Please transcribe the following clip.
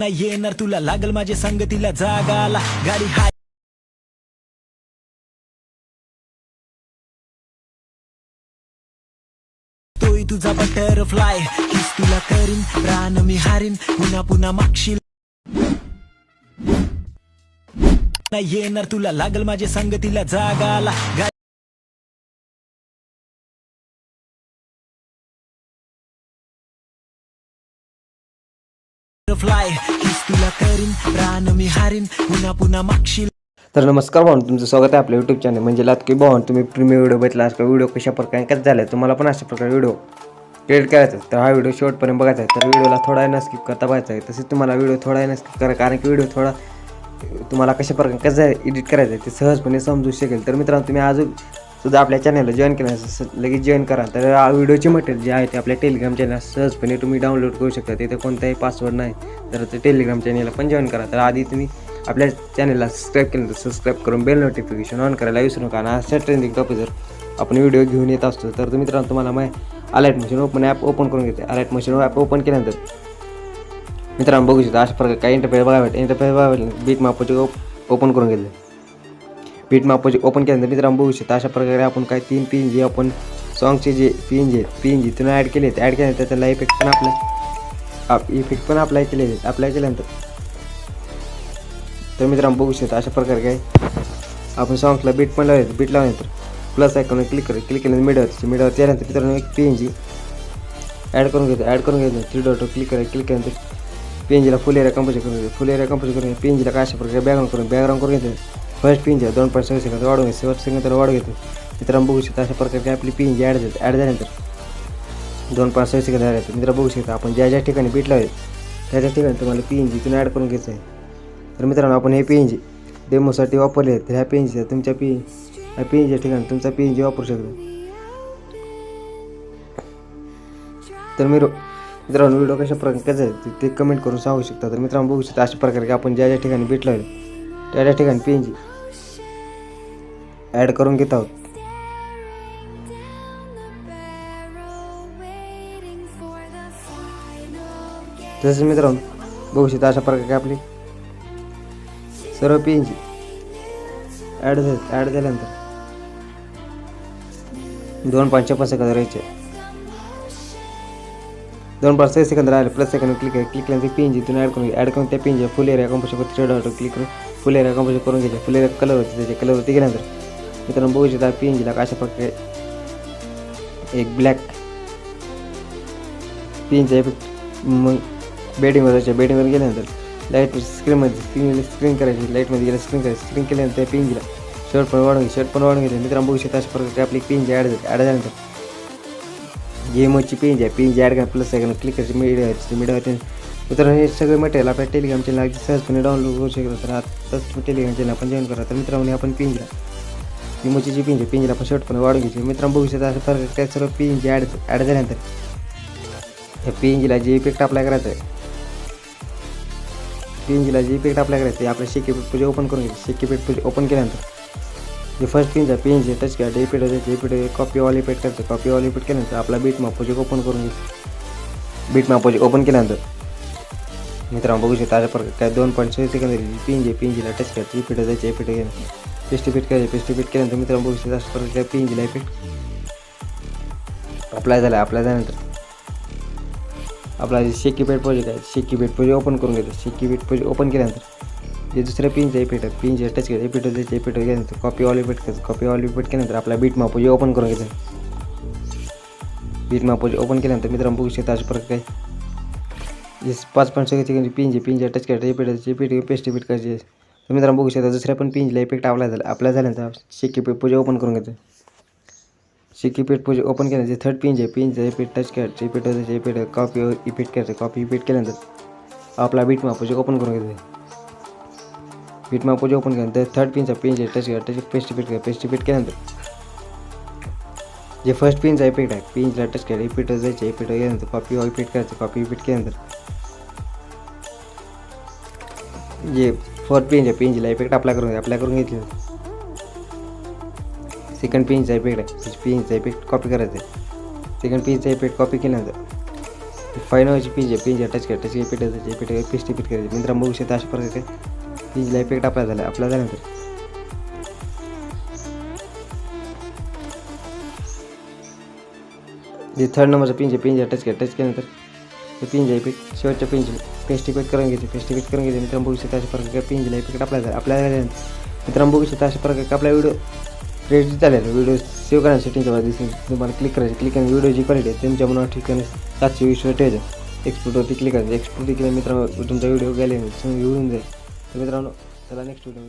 नाही येणार तुला लागल माझ्या संगतीला जागाला. गाडी हाय. तोय तुझा बटरफ्लाय किस तुला करीन प्राण मी हारीन पुन्हा पुन्हा मागशील. नाही येणार तुला लागल माझ्या संगतीला जागाला. गाडी फ्लाय किस तुला करीन प्राण मी हारीन पुन्हा पुन्हा मागशील तर नमस्कार भावून तुमचं स्वागत आहे आपल्या यूट्यूब चॅनल म्हणजे लातकी भावून तुम्ही प्रीमियम व्हिडिओ बघितला आजकाल व्हिडिओ कशा प्रकारे कसं झाला तुम्हाला पण अशा प्रकारे व्हिडिओ क्रिएट करायचा आहे. तर हा व्हिडिओ शेवटपर्यंत बघायचा आहे. तर व्हिडिओला थोडा ना स्किप करता पाहायचा आहे. तसेच तुम्हाला व्हिडिओ थोडा ना स्किप करा कारण की व्हिडिओ थोडा तुम्हाला कशा प्रकारे कसं एडिट करायचं आहे ते सहजपणे समजू शकेल. तर मित्रांनो तुम्ही अजून सुद्धा आपल्या चॅनलला जॉईन केलं असेल लगेच जॉईन करा. तर व्हिडिओचे मटेरियल जे आहे ते आपल्या टेलिग्राम चॅनल सहजपणे तुम्ही डाउनलोड करू शकता. तिथे कोणताही पासवर्ड नाही. तर ते टेलिग्राम चॅनलला पण जॉईन करा. तर आधी तुम्ही आपल्या चॅनलला सबस्क्राईब केलं तर सबस्क्राईब करून बेल नोटिफिकेशन ऑन करायला विसरू नका. आणि अशा ट्रेंडिंग टॉपिक जर आपण व्हिडिओ घेऊन येत असतो तर तुम्ही मित्रांनो तुम्हाला my alert machine open app open करून घेते. अलर्ट मशीन ॲप ओपन केल्यानंतर मित्रांनो बघू शकता अशा प्रकारे काही इंटरफेस बघायला भेटेल. इंटरफेस बघायला भेटेल बीट मापोचे ओपन करून घेतले. बीट मापोचे ओपन केल्यानंतर मित्रांनो बघू शकता, अशा प्रकारे आपण काही तीन पिन जे आपण सॉंगचे जे पिन जे पिन जे तुम्ही केले आहेत. ॲड केल्यानंतर त्याला इफ़ेक्ट पण इफ़ेक्ट पण अप्लाय केले आहेत. अप्लाय केल्यानंतर तर मित्रांनो बघू शकता, अशा प्रकारे काय? आपण सॉंग्सला बीट पण लावायचं बीट लावल्यानंतर प्लस आयकॉन क्लिक करा क्लिक केल्यानंतर मिडवर मिडवर त्यानंतर मित्रांनो एक पी एन जी ॲड करून घेतो. ॲड करून घेतो. थ्री डॉट क्लिक करा क्लिक केल्यानंतर P N full area compose घेतो. फुल एरिया कंपोज करून पी एन जीला काय अशा प्रकारे बॅकग्राऊंड करून बॅकग्राऊंड करून घेतो. फर्स्ट पी एन दोन पॉईंट सव्वीस सेकंद वाढवून घेते सेवन सेकंद तर वाढ घेतो मित्रांनो बघू शकता अशा प्रकारे आपली पी एन जी ॲड झाली ॲड झाल्यानंतर दोन पाच सव्वीस सेकंद ॲड मित्र बघू शकता आपण ज्या ज्या ठिकाणी बीट लावेल त्या त्या ठिकाणी तुम्हाला पी एन जी तुम्ही ॲड करून घ्यायचं आहे. तर मित्रांनो आपण हे पी एन जी डेमोसाठी वापरले तर ह्या पी एन जीचा तुमच्या पी ह्या पी एन जीच्या ठिकाणी तुमचा पी एन जी वापरू शकतो. तर मी मित्रांनो व्हिडिओ कशा प्रकारे कसं आहे ते- कमेंट करून सांगू शकता. तर मित्रांनो बघू शकता अशा प्रकारे आपण ज्या ज्या ठिकाणी बीट लावले त्या त्या ठिकाणी पी एन जी ॲड करून घेत आहोत. तसेच मित्रांनो बघू शकता अशा प्रकारे आपली सर्व पी एन जी ॲड झाले ॲड झाल्यानंतर दोन पाच छप्पन सेकंद राहायचे. दोन पाच सहा सेकंद राहिले प्लस सेकंद क्लिक आहे क्लिक केल्यानंतर पी एन जी ॲड करून ॲड करून त्या P N G full area compose thread auto click करून फुल एरिया कंपोज करून घ्यायचे फुल एरिया कलर होते त्याचे कलरवरती गेल्यानंतर मित्रांनो बघू शकता पी एन जीला अशा प्रकारे एक ब्लॅक पी एनचा इफेक्ट मग बेडिंगवर जायच्या बेडिंगवर गेल्यानंतर लाइट स्क्रीनमध्ये स्क्रीन स्क्रीन करायची लाईटमध्ये गेलं स्क्रीन करायची स्क्रीन केल्यानंतर पी एन जीला शर्ट पण वाढून घे शर्ट पण वाढून घेतले मित्रांनो बघू शकता अशा प्रकारे आपली पिंजी ॲड झाली ॲड झाल्यानंतर गेमची पेंज आहे पेंज ॲड करा प्लस आहे क्लिक करायची मीडिया मीडिया मित्रांनो हे सगळे मटेरियल आपल्या टेलिग्राम चॅनल अगदी सहजपणे डाउनलोड करू शकतो तर आताच टेलिग्राम चॅनल आपण जॉईन करा तर मित्रांनो आपण पिंजला गेमची जी पिंज पिंजला आपण शर्ट पण वाढून घ्यायची मित्रांनो बघू शकता सर्व पिंज ॲड ॲड झाल्यानंतर त्या पिंजीला जे इफ़ेक्ट अप्लाय करायचं आहे पिंजीला जे इफ़ेक्ट अप्लाय करायचं आहे आपल्या पेट पूजा ओपन करून घ्यायची पेट पूजा ओपन केल्यानंतर जे फ़र्स्ट पिंज आहे पिंज आहे टच करा इफ़ेक्ट होते इफ़ेक्ट कॉपी ऑल इफ़ेक्ट करायचं कॉपी ऑल इफ़ेक्ट केल्यानंतर आपला बीट माप प्रोजेक्ट ओपन करून घ्यायचं बीट माप प्रोजेक्ट ओपन केल्यानंतर मित्रांनो बघू शकता अशा प्रकारे काय दोन पॉईंट सव्वीस सेकंद पिंज पिंजीला टच करायचं इफ़ेक्ट जायचे इफ़ेक्ट घ्यायचं पेस्ट इफ़ेक्ट करायचे पेस्ट इफ़ेक्ट केल्यानंतर मित्रांनो बघू शकता अशा प्रकारे पिंजीला इफ़ेक्ट अप्लाय अप्लाय झाल्यानंतर आपला जे शेकी पेट प्रोजेक्ट आहे शेकी पेट प्रोजेक्ट ओपन करून घ्यायचं शेकी पेट प्रोजेक्ट ओपन केल्यानंतर जे दुसऱ्या पिनचं इफ़ेक्ट आहे पिनचे टच करायचं इफ़ेक्ट त्याचे इफ़ेक्ट केल्यानंतर कॉपी ऑल इफ़ेक्ट करायचं कॉपी ऑल इफ़ेक्ट केल्यानंतर आपला बीट जे ओपन करून घ्यायचं बीट माप ओपन केल्यानंतर मित्रांनो बघू शकता अशा प्रकारे जे पाच पॉईंट सगळे ठिकाणी पिनचे पिनचे टच करायचं इफ़ेक्ट इफ़ेक्ट पेस्ट इफ़ेक्ट करायचे तर मित्रांनो बघू शकता, दुसऱ्या पण पिनला इफ़ेक्ट अप्लाय झाला. अप्लाय झाल्यानंतर शेकी पेट पूजा ओपन करून घ्यायचं शिकी पेट पूजा ओपन केल्यानंतर थर्ड पिंज आहे पिंज इफ़ेक्ट टच करायचं इफ़ेक्ट होतं इफ़ेक्ट कॉपी इफ़ेक्ट करायचं कॉपी इफ़ेक्ट केल्यानंतर आपला बीट माप पूजा ओपन करून घ्यायचं बीट माप पूजा ओपन केल्यानंतर थर्ड पिनचा पिंज आहे टच करा टच पेस्ट इफ़ेक्ट करा पेस्ट इफ़ेक्ट केल्यानंतर जे फ़र्स्ट पिनचा इफ़ेक्ट आहे पिंजला टच करा इफ़ेक्ट जायचं इफ़ेक्ट गेल्यानंतर कॉपी इफ़ेक्ट करायचं कॉपी इफ़ेक्ट केल्यानंतर जे फोर्थ पिंज आहे पिंजला इफ़ेक्ट अप्लाय करून अप्लाय करून घेतलं. सेकंड पिनचा इफ़ेक्ट आहे पिनचा इफ़ेक्ट कॉपी करायचा आहे. सेकंड पिनचा इफ़ेक्ट कॉपी केल्यानंतर फाय नावाची पिंज आहे पिंज टच करायची टच पेट त्याची पेट पेस्टी पीट करायची. मित्रांनो, बघू शकता अशा प्रकारे पिंजला इफ़ेक्ट आपला झाला, आपला झाल्यानंतर. जे थर्ड नंबरचा पिंज आहे पिंज टच केला टच केल्यानंतर ते पिंज इफ़ेक्ट शेवटच्या पिंज. पेस्ट इफ़ेक्ट करून घ्यायचे पेस्ट इफ़ेक्ट करून घ्यायचे मित्रांनो बघू शकता अशा प्रकारे पिंजला इफ़ेक्ट आपला झाला आपल्या झाल्यानंतर मित्रांनो बघू शकता प्रकारे आपला व्हिडिओ क्रेडिट झालेला व्हिडिओ सेव्ह करा सेटिंगच्या दिसेल तुम्हाला क्लिक करायचं क्लिक आणि व्हिडिओची क्वालिटी आहे तुमच्या मनावर ठिकाणी सातशे वीसवर ठेवायचं एक्सपोर्टवरती क्लिक करायचं. एक्सपोर्ट केलं मित्रांनो, तुमचा व्हिडिओ गेले येऊन जाईल. तर मित्रांनो, चला नेक्स्ट व्हिडिओ